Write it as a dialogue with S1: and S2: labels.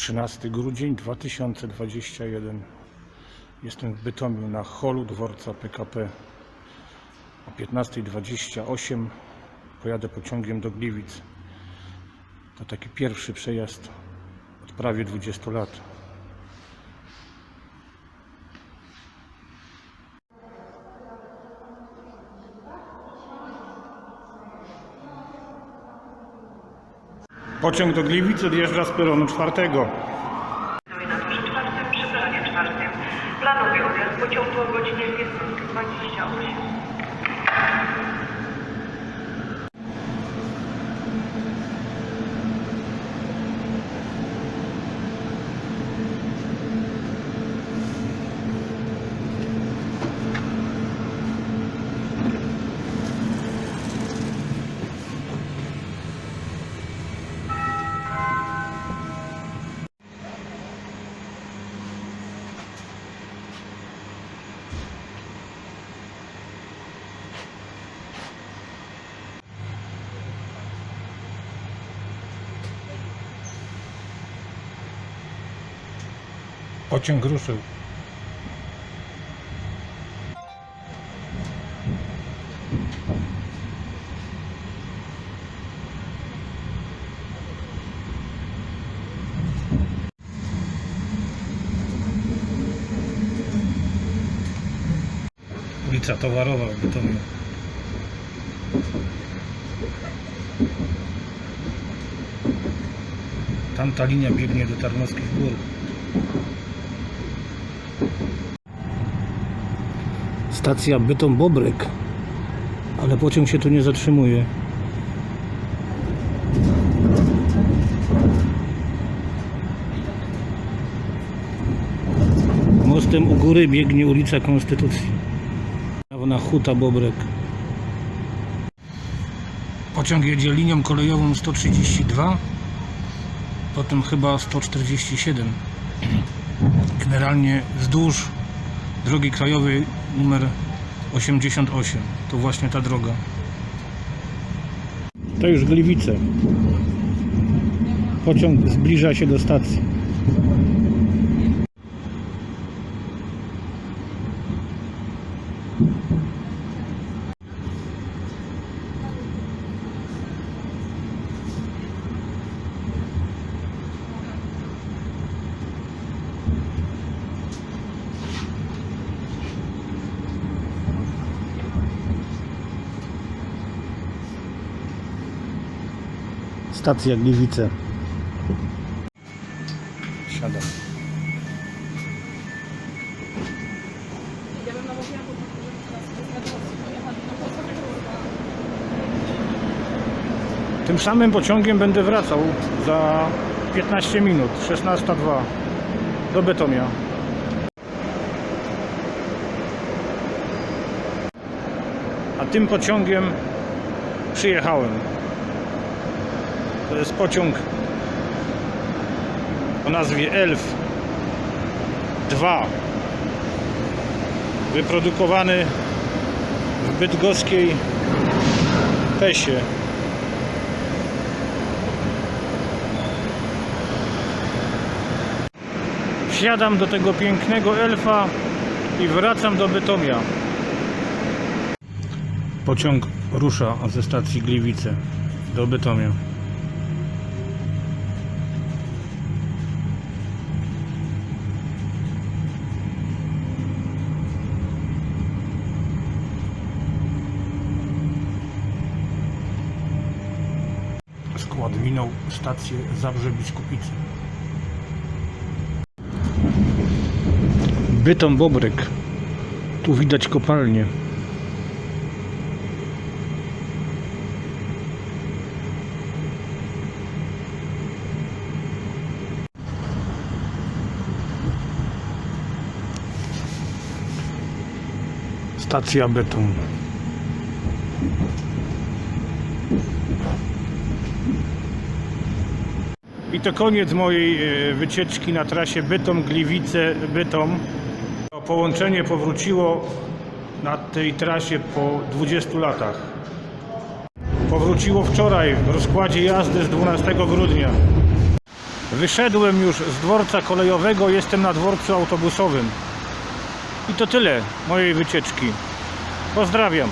S1: 13 grudzień 2021. Jestem w Bytomiu na holu dworca PKP. O 15.28 pojadę pociągiem do Gliwic. To taki pierwszy przejazd od prawie 20 lat. Pociąg do Gliwic odjeżdża z peronu czwartego.
S2: odjazd pociągu o godzinie 15.28.
S1: Pociąg ruszył. Ulica Towarowa w Bytomiu. Tamta linia biegnie do Tarnowskich Gór. Stacja Bytom Bobryk, ale pociąg się tu nie zatrzymuje. Mostem u góry biegnie ulica Konstytucji. Prawo na Huta Bobrek. Pociąg jedzie linią kolejową 132, potem chyba 147. Generalnie wzdłuż drogi krajowej numer 88. To właśnie ta droga. To już Gliwice. Pociąg zbliża się do stacji. Stacja Gliwice. Siadam. Tym samym pociągiem będę wracał za 15 minut, 16.02 do Bytomia. A tym pociągiem przyjechałem. To jest pociąg o nazwie Elf 2 wyprodukowany w bydgoskiej Pesie. Wsiadam do tego pięknego elfa i wracam do Bytomia. Pociąg rusza ze stacji Gliwice do Bytomia. Skład minął stację Zabrze Biskupice. Bytom Bobryk. Tu widać kopalnię. Stacja Bytom. I to koniec mojej e, wycieczki na trasie Bytom-Gliwice-Bytom. Połączenie powróciło na tej trasie po 20 latach. Powróciło wczoraj w rozkładzie jazdy z 12 grudnia. Wyszedłem już z dworca kolejowego, jestem na dworcu autobusowym. I to tyle mojej wycieczki. Pozdrawiam.